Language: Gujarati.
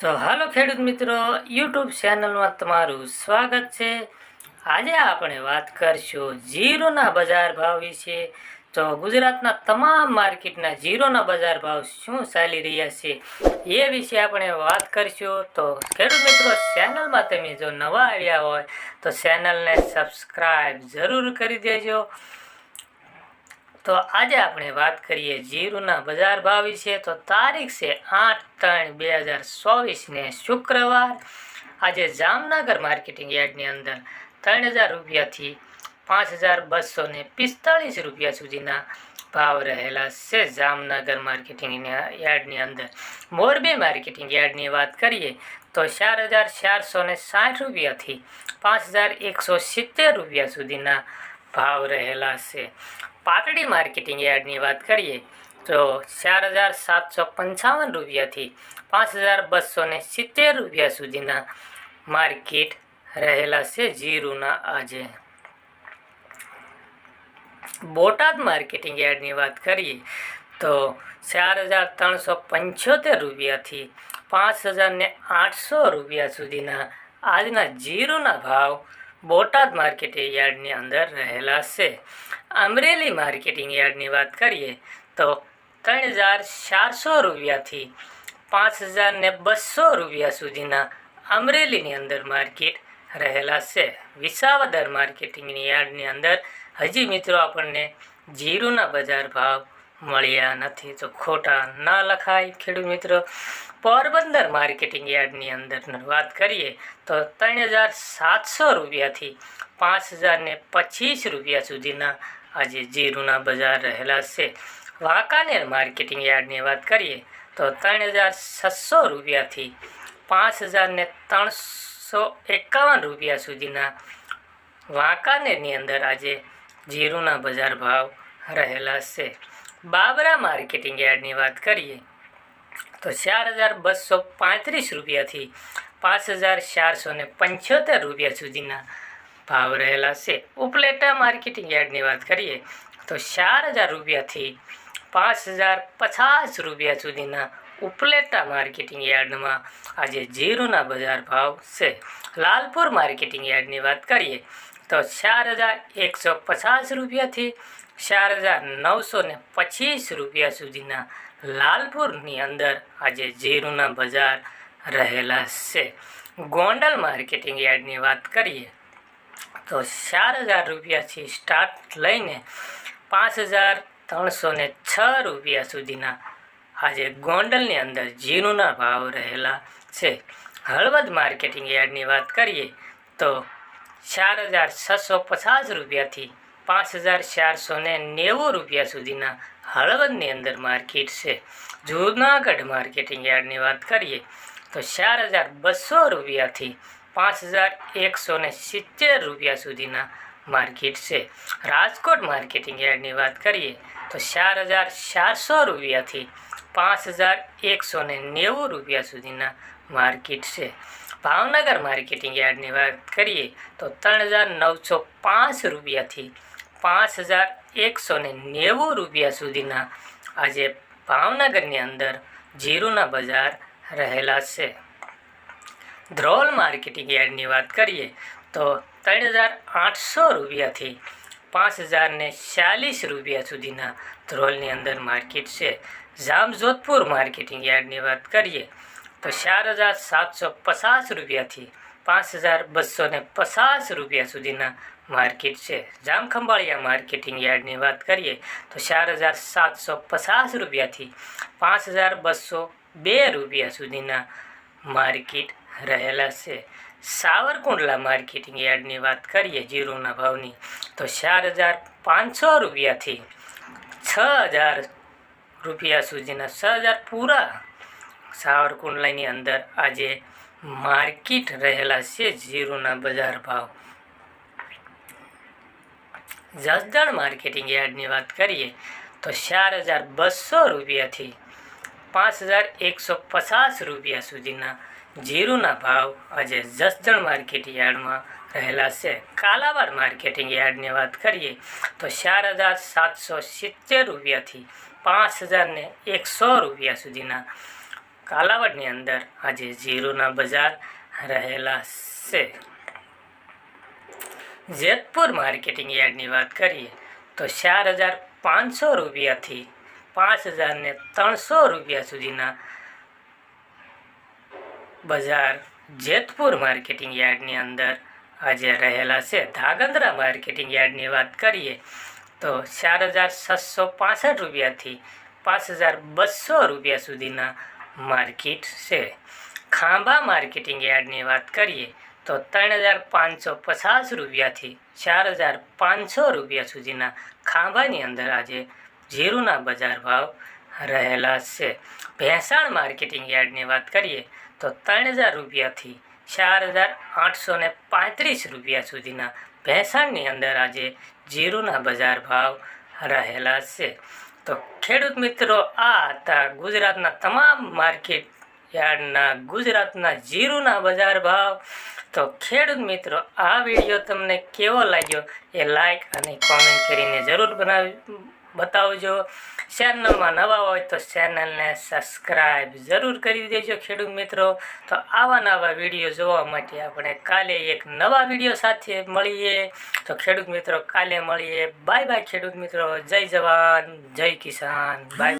તો હાલો ખેડૂત મિત્રો, યુટ્યુબ ચેનલમાં તમારું સ્વાગત છે. આજે આપણે વાત કરશું જીરોના બજાર ભાવ વિશે. તો ગુજરાતના તમામ માર્કેટના જીરોના બજાર ભાવ શું ચાલી રહ્યા છે એ વિશે આપણે વાત કરશું. તો ખેડૂત મિત્રો, ચેનલમાં તમે જો નવા આવ્યા હોય તો ચેનલને સબસ્ક્રાઈબ જરૂર કરી દેજો. તો આજે આપણે વાત કરીએ જીરુના બજાર ભાવ વિશે. તો તારીખ છે આઠ ત્રણ બે હજાર ચોવીસને શુક્રવાર. આજે જામનગર માર્કેટિંગ યાર્ડની અંદર ત્રણ હજાર રૂપિયાથી પાંચ હજાર બસો ને પિસ્તાળીસ રૂપિયા સુધીના ભાવ રહેલા છે જામનગર માર્કેટિંગ યાર્ડની અંદર. મોરબી માર્કેટિંગ યાર્ડની વાત કરીએ તો ચાર હજાર ચારસો ને સાઠ રૂપિયાથી પાંચ હજાર એકસો સિત્તેર રૂપિયા સુધીના ભાવ રહેલા છે. પાતળી માર્કેટિંગ યાર્ડની વાત કરીએ, તો ચાર હજાર સાતસો પંચાવન રૂપિયાથી પાંચ હજાર બસો સિત્તેર રૂપિયા સુધીના માર્કેટ રહેલા છે જીરુના આજે. બોટાદ માર્કેટિંગ યાર્ડની વાત કરીએ, તો ચાર હજાર ત્રણસો પંચોતેર રૂપિયાથી પાંચ હજાર ને આઠસો રૂપિયા સુધીના આજના જીરુના ભાવ બોટાદ માર્કેટિંગ યાર્ડની અંદર રહેલા છે. અમરેલી માર્કેટિંગ યાર્ડની વાત કરીએ તો ત્રણ હજાર ચારસો રૂપિયાથી પાંચ હજાર ને બસો રૂપિયા સુધીના અમરેલીની અંદર માર્કેટ રહેલા છે. વિસાવદર માર્કેટિંગની યાર્ડની અંદર હજી મિત્રો આપણને જીરુના બજાર ભાવ મળ્યા નથી તો ખોટા ના લખાય ખેડૂત મિત્રો. પોરબંદર માર્કેટિંગ યાર્ડની અંદર વાત કરીએ તો ત્રણ હજાર સાતસો રૂપિયાથી પાંચ હજાર ને પચીસ રૂપિયા સુધીના આજે જીરુના બજાર રહેલા છે. વાંકાનેર માર્કેટિંગ યાર્ડની વાત કરીએ તો ત્રણ હજાર છસો રૂપિયાથી પાંચ હજાર ને ત્રણસો એકાવન રૂપિયા સુધીના વાંકાનેરની અંદર આજે જીરુના બજાર ભાવ રહેલા છે. બાબરા માર્કેટિંગ યાર્ડની વાત કરીએ, તો ચાર હજાર બસો પાંત્રીસ રૂપિયાથી પાંચ હજાર ચારસો ને પંચોતેર રૂપિયા સુધીના ભાવ રહેલા છે. ઉપલેટા માર્કેટિંગ યાર્ડની વાત કરીએ, તો ચાર હજાર રૂપિયાથી પાંચ હજાર પચાસ રૂપિયા સુધીના ઉપલેટા માર્કેટિંગ યાર્ડમાં આજે જીરુના બજાર ભાવ છે. લાલપુર માર્કેટિંગ યાર્ડની વાત કરીએ તો ચાર હજાર એકસો પચાસ રૂપિયાથી ચાર હજાર નવસો ને પચીસ રૂપિયા સુધીના લાલપુરની અંદર આજે જીરુના બજાર રહેલા છે. ગોંડલ માર્કેટિંગ યાર્ડની વાત કરીએ તો ચાર હજાર રૂપિયાથી સ્ટાર્ટ લઈને પાંચ હજાર ત્રણસો ને છ રૂપિયા સુધીના આજે ગોંડલની અંદર જીરુના ભાવ રહેલા છે. હળવદ માર્કેટિંગ યાર્ડની વાત કરીએ તો ચાર હજાર છસો પચાસ રૂપિયાથી પાંચ હજાર ચારસો ને નેવું રૂપિયા સુધીના હળવદની અંદર માર્કેટ છે. જૂનાગઢ માર્કેટિંગ યાર્ડની વાત કરીએ તો ચાર હજાર બસો રૂપિયાથી પાંચ હજાર એકસો ને સિત્તેર રૂપિયા સુધીના માર્કેટ છે. રાજકોટ માર્કેટિંગ યાર્ડની વાત કરીએ તો ચાર હજાર ચારસો રૂપિયાથી પાંચ હજાર એકસો ને નેવું રૂપિયા સુધીના માર્કેટ છે. ભાવનગર માર્કેટિંગ યાર્ડની વાત કરીએ તો ત્રણ હજાર નવસો પાંચ રૂપિયાથી પાંચ હજાર એકસો ને નેવું રૂપિયા સુધીના આજે ભાવનગરની અંદર જીરુના બજાર રહેલા છે. ધ્રોલ માર્કેટિંગ યાર્ડની વાત કરીએ તો ત્રણ હજાર આઠસો રૂપિયાથી પાંચ હજાર ચાલીસ રૂપિયા સુધીના ધ્રોલની અંદર માર્કેટ છે. જામજોધપુર માર્કેટિંગ યાર્ડની વાત કરીએ તો ચાર હજાર સાતસો પચાસ રૂપિયાથી પાંચ હજાર બસો ને પચાસ રૂપિયા સુધીના માર્કેટ છે. જામખંભાળિયા માર્કેટિંગ યાર્ડની વાત કરીએ તો ચાર હજાર સાતસો પચાસ રૂપિયાથી પાંચ હજાર બસો બે રૂપિયા સુધીના માર્કેટ રહેલા છે. સાવરકુંડલા માર્કેટિંગ યાર્ડની વાત કરીએ જીરોના ભાવની તો ચાર હજાર પાંચસો રૂપિયાથી છ હજાર રૂપિયા સુધીના છ હજાર પૂરા સાવરકુંડલાની અંદર આજે માર્કેટ રહેલા છે જીરુના બજાર ભાવ. જસદણ માર્કેટિંગ યાર્ડની વાત કરીએ તો ચાર હજાર બસો રૂપિયાથી પાંચ હજાર એકસો પચાસ રૂપિયા સુધીના જીરુના ભાવ આજે જસદણ માર્કેટ યાર્ડમાં રહેલા છે. કાલાવાડ માર્કેટિંગ યાર્ડની વાત કરીએ તો ચાર હજાર સાતસો સિત્તેર રૂપિયાથી પાંચ હજારને એકસો રૂપિયા સુધીના કાલાવડની અંદર આજે જીરુના બજાર રહેલા છે. જેતપુર માર્કેટિંગ યાર્ડની વાત કરીએ તો ચાર હજાર પાંચસો રૂપિયાથી પાંચ હજારને ત્રણસો રૂપિયા સુધીના બજાર જેતપુર માર્કેટિંગ યાર્ડની અંદર આજે રહેલા છે. ધાગંદ્રા માર્કેટિંગ યાર્ડની વાત કરીએ તો ચાર હજાર છસો પાસઠ રૂપિયાથી પાંચ હજાર બસો રૂપિયા સુધીના માર્કેટ છે. ખાંભા માર્કેટિંગ યાર્ડની વાત કરીએ તો ત્રણ હજાર પાંચસો પચાસ રૂપિયાથી ચાર હજાર પાંચસો રૂપિયા સુધીના ખાંભાની અંદર આજે જીરુના બજાર ભાવ રહેલા છે. ભેંસાણ માર્કેટિંગ યાર્ડની વાત કરીએ તો ત્રણ હજાર રૂપિયાથી ચાર હજાર આઠસો ને પાંત્રીસ રૂપિયા સુધીના ભેંસાણની અંદર આજે જીરુના બજાર ભાવ રહેલા છે. તો ખેડૂત મિત્રો, આ હતા ગુજરાતના તમામ માર્કેટ યાર્ડના ગુજરાતના જીરુના બજાર ભાવ. તો ખેડૂત મિત્રો, આ વીડિયો તમને કેવો લાગ્યો એ લાઈક અને કોમેન્ટ કરીને જરૂર બનાવી બતાવજો. ચેનલમાં નવા હોય તો ચેનલને સબસ્ક્રાઈબ જરૂર કરી દેજો ખેડૂત મિત્રો. તો આવા નવા વીડિયો જોવા માટે આપણે કાલે એક નવા વીડિયો સાથે મળીએ. તો ખેડૂત મિત્રો કાલે મળીએ. બાય બાય ખેડૂત મિત્રો. જય જવાન, જય કિસાન. બાય.